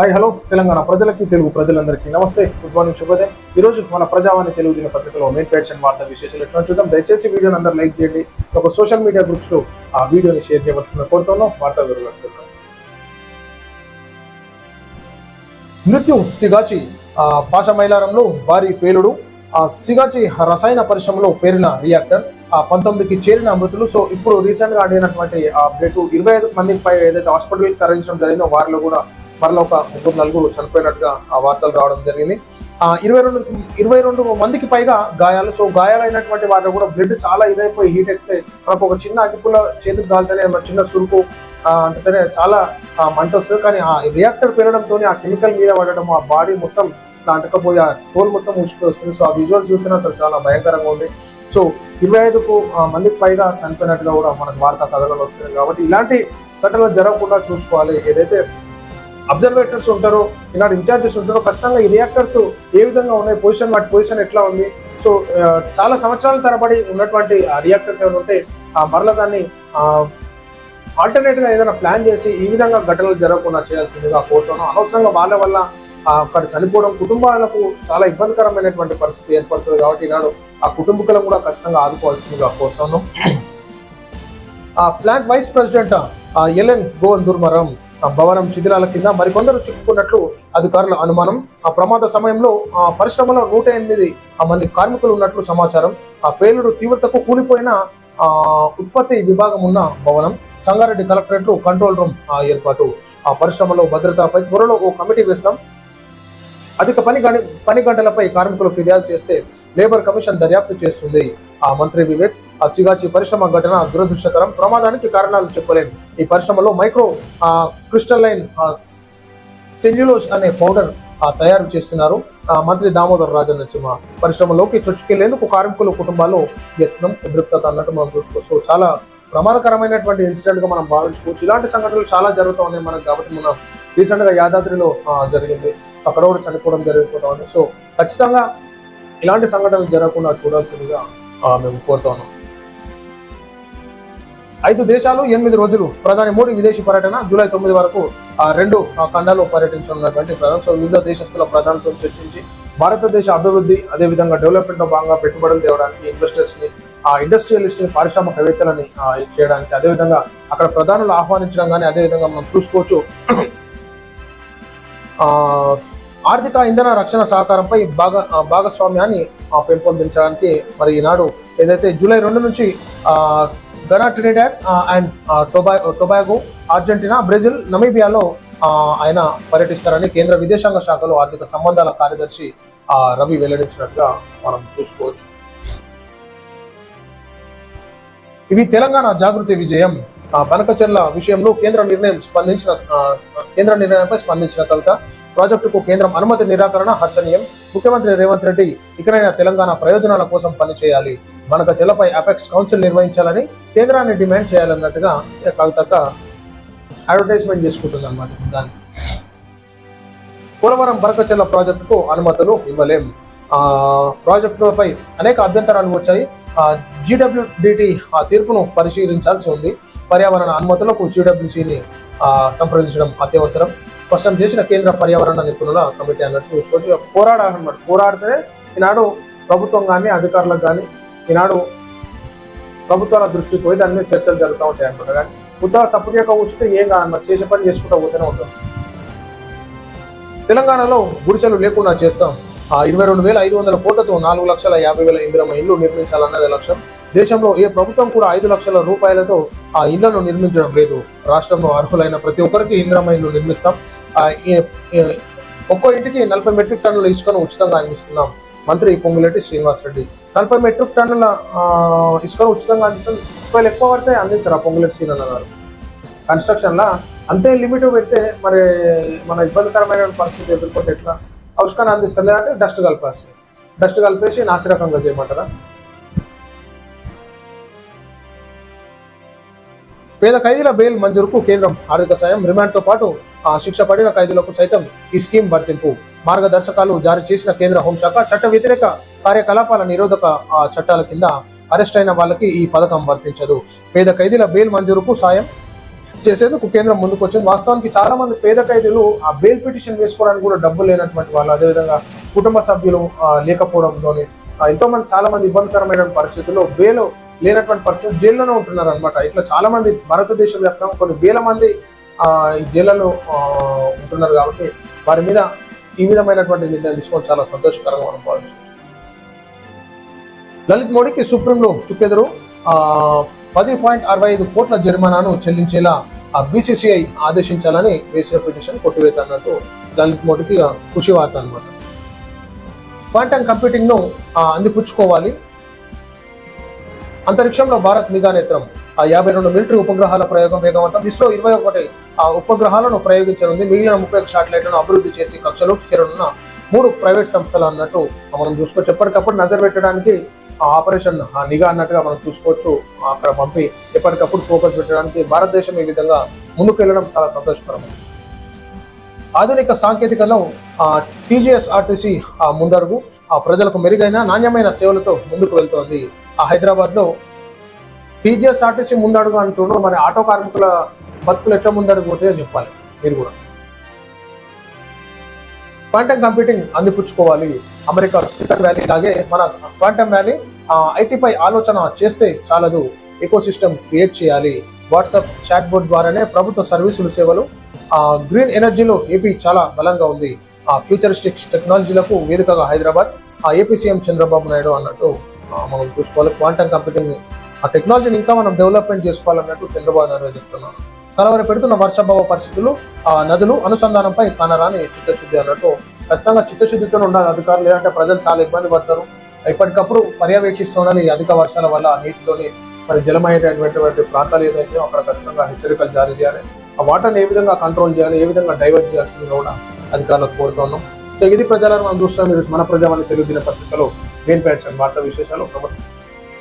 Hi hello Telangana ప్రజలకి తెలుగు ప్రజలందరికీ నమస్తే. గుడ్ మార్నింగ్ శుభోదయం. ఈ రోజు మన ప్రజావాణి తెలుగు దిన పత్రికలో మెయిన్ పేట్స్ అండ్ వార్తా విశేషాలు ఎట్లా చూద్దాం దయచేసి వీడియోని అందరూ లైక్ చేయండి. ఒక సోషల్ మీడియా గ్రూప్స్లో ఆ వీడియోని షేర్ చేయవలసిన కోరుతున్నాం వార్తా వివరాలు మృత్యు సిగాచి ఆ, పాష మైలారంలో భారీ పేలుడు. ఆ సిగాచి రసాయన పరిశ్రమలో పేరిన రియాక్టర్ ఆ పంతొమ్మిదికి చేరిన మృతులు. సో ఇప్పుడు రీసెంట్గా అడిగినటువంటి ఆ అప్డేట్ ఇరవై ఐదు మందికి పై ఏదైతే హాస్పిటల్ తరలించడం జరిగిందో వారిలో కూడా మరలా ఒక ముగ్గురు నలుగురు చనిపోయినట్టుగా ఆ వార్తలు రావడం జరిగింది. ఆ ఇరవై రెండు ఇరవై రెండు మందికి పైగా గాయాలు. సో గాయాలైనటువంటి వాటిలో కూడా బ్లడ్ చాలా ఇదైపోయి హీట్ అయితే మనకు ఒక చిన్న అగ్గిపుల్ల చేతికి గాలితేనే మన చిన్న సురుకు ఆ, అంటేనే చాలా మంట వస్తుంది. కానీ ఆ రియాక్టర్ పెరగడంతో ఆ కెమికల్ మీద పడడం ఆ బాడీ మొత్తం దాంటకపోయి ఆ తోలు మొత్తం ఊసిపోయి వస్తుంది. సో ఆ విజువల్ చూసినా అసలు చాలా భయంకరంగా ఉంది. సో ఇరవై ఐదుకు ఆ, మందికి పైగా చనిపోయినట్టుగా కూడా మనకు వార్తా కథలు వస్తున్నాయి. కాబట్టి ఇలాంటి ఘటనలు జరగకుండా చూసుకోవాలి. ఏదైతే అబ్జర్వేటర్స్ ఉంటారో ఇలాంటి ఇన్ఛార్జెస్ ఉంటారో. ఖచ్చితంగా ఈ రియాక్టర్స్ ఏ విధంగా ఉన్నాయి పొజిషన్ వాటి పొజిషన్ ఎట్లా ఉంది? సో చాలా సంవత్సరాల తరబడి ఉన్నటువంటి ఆ రియాక్టర్స్ ఏమైనా ఉంటే ఆ మరల దాన్ని ఆల్టర్నేట్గా ఏదైనా ప్లాన్ చేసి ఈ విధంగా ఘటనలు జరగకుండా చేయాల్సిందిగా కోరుతున్నాను. అనవసరంగా వాళ్ళ వల్ల అక్కడ చనిపోవడం కుటుంబాలకు చాలా ఇబ్బందికరమైనటువంటి పరిస్థితి ఏర్పడుతుంది కాబట్టి ఈనాడు ఆ కుటుంబకులను కూడా ఖచ్చితంగా ఆదుకోవాల్సిందిగా కోరుతున్నాను. ఆ plant vice president LN LN Govan దుర్మరం భవనం శిథిలాల కింద మరికొందరు చిక్కుకున్నట్లు అధికారుల అనుమానం. ఆ ప్రమాద సమయంలో ఆ పరిశ్రమలో నూట ఎనిమిది ఆ మంది కార్మికులు ఉన్నట్లు సమాచారం. ఆ పేలుడు తీవ్రతకు కూలిపోయిన ఆ ఉత్పత్తి విభాగం ఉన్న భవనం సంగారెడ్డి కలెక్టరేట్ కంట్రోల్ రూమ్ ఆ, ఏర్పాటు. ఆ పరిశ్రమలో భద్రతపై త్వరలో ఓ కమిటీ వేస్తాం. అధిక పని పని గంటలపై కార్మికులు ఫిర్యాదు చేస్తే లేబర్ కమిషన్ దర్యాప్తు చేస్తుంది. ఆ మంత్రి వివేక్ ఆ సిగాచి పరిశ్రమ ఘటన దురదృష్టకరం. ప్రమాదానికి కారణాలు చెప్పలేము. ఈ పరిశ్రమలో మైక్రో ఆ, క్రిస్టలైన్ సెల్యులోజ్ అనే పౌడర్ ఆ, తయారు చేస్తున్నారు. ఆ, మంత్రి దామోదర్ రాజనరసింహ పరిశ్రమలోకి చొచ్చుకెళ్ళేందుకు కార్మికుల కుటుంబాల్లో యత్నం ఉద్రిక్తత అన్నట్టు మనం చూసుకోవచ్చు. సో చాలా ప్రమాదకరమైనటువంటి ఇన్సిడెంట్గా మనం భావించుకోవచ్చు. ఇలాంటి సంఘటనలు చాలా జరుగుతూ ఉన్నాయి మనకు కాబట్టి మనం రీసెంట్గా యాదాద్రిలో జరిగింది. అక్కడ కూడా చనిపోవడం జరుగుతూ ఉంది. సో ఖచ్చితంగా ఇలాంటి సంఘటనలు జరగకుండా చూడాల్సిందిగా మేము కోరుతా ఉన్నాం. ఐదు దేశాలు ఎనిమిది రోజులు ప్రధాని మోడీ విదేశీ పర్యటన జూలై తొమ్మిది వరకు ఆ రెండు ఆ, ఖండాల్లో పర్యటించనున్నటువంటి ప్రధాని. సో వివిధ దేశస్తుల ప్రధానితో చర్చించి భారతదేశ అభివృద్ధి అదేవిధంగా డెవలప్మెంట్లో భాగంగా పెట్టుబడులు తేవడానికి ఇన్వెస్టర్స్ని ఆ ఇండస్ట్రియలిస్ట్ని పారిశ్రామికవేత్తలని చేయడానికి అదేవిధంగా అక్కడ ప్రధానులు ఆహ్వానించడం కానీ అదేవిధంగా మనం చూసుకోవచ్చు ఆర్థిక ఇంధన రక్షణ సహకారంపై భాగ భాగస్వామ్యాన్ని పెంపొందించడానికి మరి ఈనాడు ఏదైతే జూలై రెండు నుంచి ఆ, Ghana Trinidad and uh, Toba Tobago Argentina Brazil నమీబియాలో ఆయన పర్యటిస్తారని కేంద్ర విదేశాంగ శాఖలో ఆర్థిక సంబంధాల కార్యదర్శి రవి వెల్లడించినట్టుగా మనం చూసుకోవచ్చు. ఇవి తెలంగాణ జాగృతి విజయం. పనకచర్ల పనకచెర్ల విషయంలో కేంద్ర నిర్ణయం స్పందించిన కేంద్ర నిర్ణయంపై స్పందించిన కవిత ప్రాజెక్టుకు కేంద్రం అనుమతి నిరాకరణ హర్షణీయం. ముఖ్యమంత్రి రేవంత్ రెడ్డి ఇకనైనా తెలంగాణ ప్రయోజనాల కోసం పనిచేయాలి. మనక చెలపై అపెక్స్ కౌన్సిల్ నిర్వహించాలని కేంద్రాన్ని డిమాండ్ చేయాలన్నట్టుగా కవితక్క అడ్వర్టైజ్మెంట్ చేసుకుంటుంది అనమాట దాన్ని. పోలవరం బరకచెల్ల ప్రాజెక్టుకు అనుమతులు ఇవ్వలేం. ఆ ప్రాజెక్టులపై అనేక అభ్యంతరాలు వచ్చాయి. జీడబ్ల్యూడిటి ఆ తీర్పును పరిశీలించాల్సి ఉంది. పర్యావరణ అనుమతులకు జీడబ్ల్యూసీని సంప్రదించడం అత్యవసరం. స్పష్టం చేసిన కేంద్ర పర్యావరణ నిపుణుల కమిటీ అన్నట్టు చూసుకోవచ్చు. పోరాడాలన్నమాట పోరాడితేనే ఈనాడు ప్రభుత్వం కానీ అధికారులకు కానీ ఈనాడు ప్రభుత్వాల దృష్టికి పోయి దాని మీద చర్చలు జరుగుతూ ఉంటాయి అనమాట కానీ ఉద్దా సపర్యక కూర్చుంటే ఏం కాదన్నమాట చేసే పని చేసుకుంటూ పోతూనే ఉంటాం. తెలంగాణలో గుడిసెలు లేకుండా చేస్తాం. ఆ ఇరవై రెండు వేల ఐదు వందల కోట్లతో నాలుగు లక్షల యాభై వేల ఇందిరమ్మ ఇల్లు నిర్మించాలన్నది లక్ష్యం. దేశంలో ఏ ప్రభుత్వం కూడా ఐదు లక్షల రూపాయలతో ఆ ఇళ్ళను నిర్మించడం లేదు. రాష్ట్రంలో అర్హులైన ప్రతి ఒక్కరికి ఇందిరమ్మ ఇల్లు నిర్మిస్తాం. ఒక్కో ఇంటికి నలభై మెట్రిక్ టన్నుల ఇసుకను ఉచితంగా అందిస్తున్నాం మంత్రి పొంగులేటి శ్రీనివాస్ రెడ్డి నలభై మెట్రిక్ టన్నుల ఇసుకను ఉచితంగా అందిస్తుంది ఒకవేళ ఎక్కువ పడితే అందించరా పొంగులేటి శ్రీనన్న గారు? కన్స్ట్రక్షన్లో అంతే లిమిట్ పెడితే మరి మన ఇబ్బందికరమైన పరిస్థితి ఎదుర్కొంటే ఎట్లా? అవసరాన్ని అందిస్తారు అంటే డస్ట్ కలిపేస్తారు డస్ట్ కలిపేసి నాసిరకంగా చేయమంటారా? పేద ఖైదీల బెయిల్ మంజూరుకు కేంద్రం ఆర్థిక సాయం రిమాండ్తో పాటు ఆ, శిక్ష పడిన ఖైదీలకు సైతం ఈ స్కీమ్ వర్తింపు. మార్గదర్శకాలు జారీ చేసిన కేంద్ర హోంశాఖ చట్ట వ్యతిరేక కార్యకలాపాల నిరోధక ఆ, చట్టాల కింద అరెస్ట్ అయిన వాళ్ళకి ఈ పథకం వర్తించదు. పేద ఖైదీల బెయిల్ మంజూరుకు సాయం చేసేందుకు కేంద్రం ముందుకు వచ్చింది వాస్తవానికి చాలా మంది పేద ఖైదీలు ఆ బెయిల్ పిటిషన్ వేసుకోవడానికి కూడా డబ్బులు లేనటువంటి వాళ్ళు అదేవిధంగా కుటుంబ సభ్యులు ఆ, ఎంతో మంది చాలా మంది ఇబ్బందికరమైన పరిస్థితుల్లో బెయిల్ లేనటువంటి పరిస్థితి జైల్లోనే ఉంటున్నారు అనమాట ఇట్లా చాలా మంది భారతదేశ వ్యాప్తంగా కొన్ని వేల మంది ఈ జైళ్ళలో ఉంటున్నారు కాబట్టి వారి మీద ఈ విధమైనటువంటి నిర్ణయం తీసుకోవడం చాలా సంతోషకరంగా మనం భావించాం. లలిత్ మోడీకి సుప్రీంలో చుక్కెదురు. పది పాయింట్ అరవై ఐదు కోట్ల జరిమానాను చెల్లించేలా ఆ బీసీసీఐ ఆదేశించాలని వేసిన పిటిషన్ కొట్టివేత అన్నట్టు లలిత్ మోడీకి కృషి వార్త అనమాట క్వాంటమ్ కంప్యూటింగ్ను అందిపుచ్చుకోవాలి. అంతరిక్షంలో భారత్ నిఘా నేత్రం ఆ యాభై రెండు మిలిటరీ ఉపగ్రహాల ప్రయోగం వేగవంతం. ఇస్రో ఇరవై ఒకటి ఆ ఉపగ్రహాలను ప్రయోగించనుంది. మిగిలిన ముప్పై శాటిలైట్లను అభివృద్ధి చేసి కక్షలోకి చేరనున్న మూడు ప్రైవేట్ సంస్థలు అన్నట్టు మనం చూసుకోవచ్చు. ఎప్పటికప్పుడు నజర్ పెట్టడానికి ఆ ఆపరేషన్ ఆ నిఘా అన్నట్టుగా మనం చూసుకోవచ్చు అక్కడ పంపి ఎప్పటికప్పుడు ఫోకస్ పెట్టడానికి భారతదేశం ఈ విధంగా ముందుకు వెళ్ళడం చాలా సంతోషకరం. ఆధునిక సాంకేతికలో టీజీఎస్ ఆర్టీసీ ముందడుగు ఆ ప్రజలకు మెరుగైన నాణ్యమైన సేవలతో ముందుకు వెళ్తోంది. హైదరాబాద్లో హైదరాబాద్లో టీజీఎస్ ముందడుగు అంటున్నారు. మరి ఆటో కార్మికుల బతుకులు ఎట్లా ముందడుగు పోతాయో చెప్పాలి. మీరు కూడా. క్వాంటమ్ కంప్యూటింగ్ అందిపుచ్చుకోవాలి. అమెరికా సిలికాన్ వ్యాలీ లాగే మన క్వాంటమ్ వ్యాలీ ఐటీపై ఆలోచన చేస్తే చాలదు. ఎకో సిస్టమ్ క్రియేట్ చేయాలి. వాట్సాప్ చాట్ బోర్డ్ ద్వారానే ప్రభుత్వ సర్వీసులు సేవలు గ్రీన్ ఎనర్జీలో ఏపీ చాలా బలంగా ఉంది. ఆ ఫ్యూచరిస్టిక్స్ టెక్నాలజీలకు వేదికగా హైదరాబాద్ ఆ ఏపీ సీఎం చంద్రబాబు నాయుడు అన్నట్టు మనం చూసుకోవాలి. క్వాంటమ్ కంప్యూటింగ్ ఆ టెక్నాలజీని ఇంకా మనం డెవలప్మెంట్ చేసుకోవాలన్నట్టు చంద్రబాబు నాయుడు చెప్తున్నాను కలవర పెడుతున్న వర్షాభావ పరిస్థితులు ఆ నదులు అనుసంధానంపై కానరాని చిత్తశుద్ధి అన్నట్టు ఖచ్చితంగా చిత్తశుద్ధితో ఉండాలి అధికారులు. లేదంటే ప్రజలు చాలా ఇబ్బంది పడతారు. ఎప్పటికప్పుడు పర్యవేక్షిస్తుండాలి అధిక వర్షాల వల్ల ఆ నీటితోని మరి జలమయ్యేటటువంటి ప్రాంతాలు ఏదైతే అక్కడ ఖచ్చితంగా హెచ్చరికలు జారీ చేయాలి. ఆ వాటర్ని ఏ విధంగా కంట్రోల్ చేయాలి ఏ విధంగా డైవర్ట్ చేయాల్సింది కూడా అధికారులకు కోరుతున్నాం. సో ఇది ప్రజలను మనం చూస్తాం మీరు మన ప్రజావాణి తెలుగు దిన గ్రీన్ మెయిన్ ప్యాట్స్ వార్తా విశేషాలు నమస్తే